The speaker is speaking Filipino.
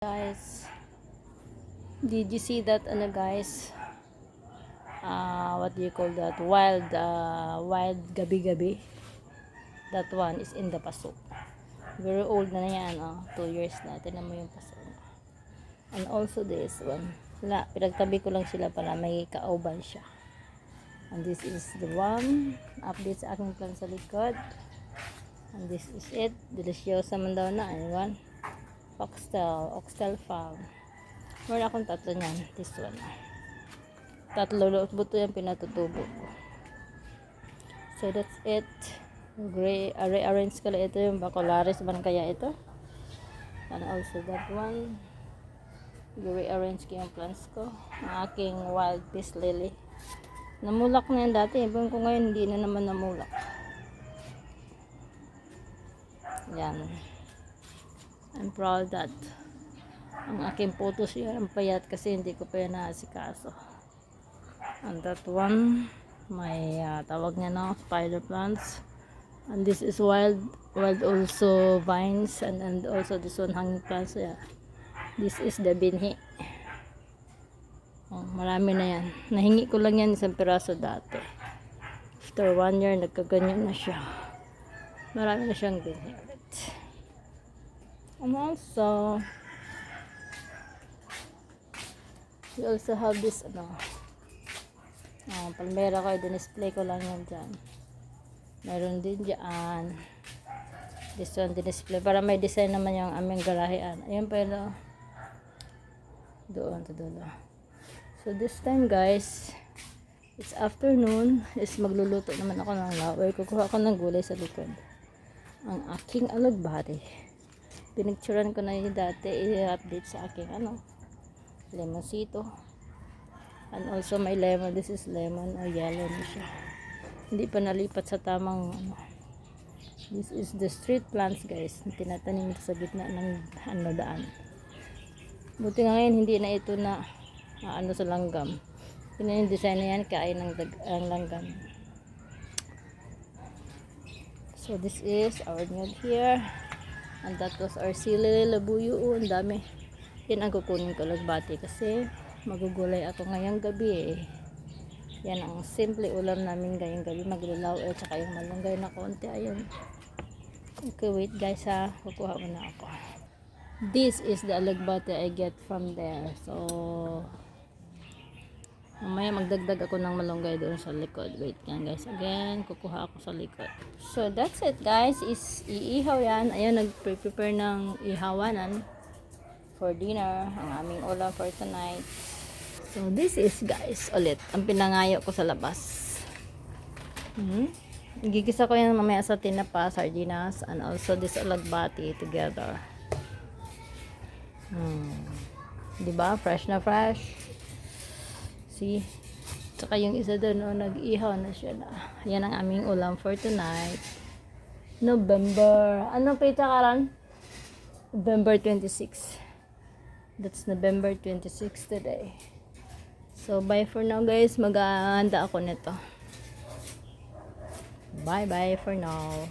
guys did you see that ano guys? Uh, what do you call that? Wild uh, wild gabi gabi that one is in the paso very old na na yan oh. 2 years na. Tinan mo yung paso and also this one. Wala pinagtabi ko lang sila para may kauban siya. And this is the one. Update sa aking plan sa likod. And this is it. Deliciosa man daw na anyone oxtail, oxtail farm. Meron akong tatlo niyan, this one. Tatlo buto yung pinatutubo ko. So that's it. Gray, arrange ko lang ito yung bacularis man kaya ito. And also that one. I-rearrange ko yung plants ko. Ang aking wild peace lily. Namulak na yan dati. Ibang ko ngayon hindi na naman namulak. Yan. I'm proud that ang aking photos yan ang payat kasi hindi ko pa yan naasikaso. And that one, my uh, tawag niya na, spider plants. And this is wild, wild also vines and, and also this one hanging plants. Yeah. This is the binhi. Oh, marami na yan. Nahingi ko lang yan isang piraso dati. After one year, nagkaganyan na siya. Marami na siyang binhi ulit. And also, we also have this, ano, uh, palmera ko, din-display ko lang yan dyan. Meron din dyan. This one, din-display. Para may design naman yung aming garahean. Ayun yun, oh. Doon, to dulo. So, this time, guys, it's afternoon. Is magluluto naman ako ng laway. Kukuha ako ng gulay sa likod. Ang aking alagbati pinicturean ko na yun dati i-update sa aking ano lemonsito. And also may lemon this is lemon o yellow na siya. Hindi pa nalipat sa tamang ano. This is the street plants guys tinatanim ito sa gitna ng ano daan buti nga ngayon hindi na ito na ah, ano sa langgam. Yun yung design na yan kain ng, dag- ang langgam. So this is our node here And that was our sili labuyo. Oh, ang dami. Yan ang kukunin ko lagbati kasi magugulay ako ngayong gabi eh. Yan ang simple ulam namin ngayong gabi. Maglulaw eh. Tsaka yung malunggay na konti. Ayun. Okay, wait guys ha. Kukuha muna ako. This is the alagbati I get from there. So, Mamaya magdagdag ako ng malunggay doon sa likod. Wait yan guys. Again, kukuha ako sa likod. So that's it guys. Is iihaw yan. Ayun, nag-prepare ng ihawanan for dinner. Ang aming ulam for tonight. So this is guys ulit. Ang pinangayo ko sa labas. Hmm? Gigisa ko yan mamaya sa tinapa, sardinas, and also this alagbati together. Hmm. Diba? Fresh na fresh. See? Tsaka yung isa doon, oh, nag-ihaw na siya na. Yan ang aming ulam for tonight. November. Anong pita karan? November 26. That's November 26 today. So, bye for now guys. Mag-aanda ako nito. Bye-bye for now.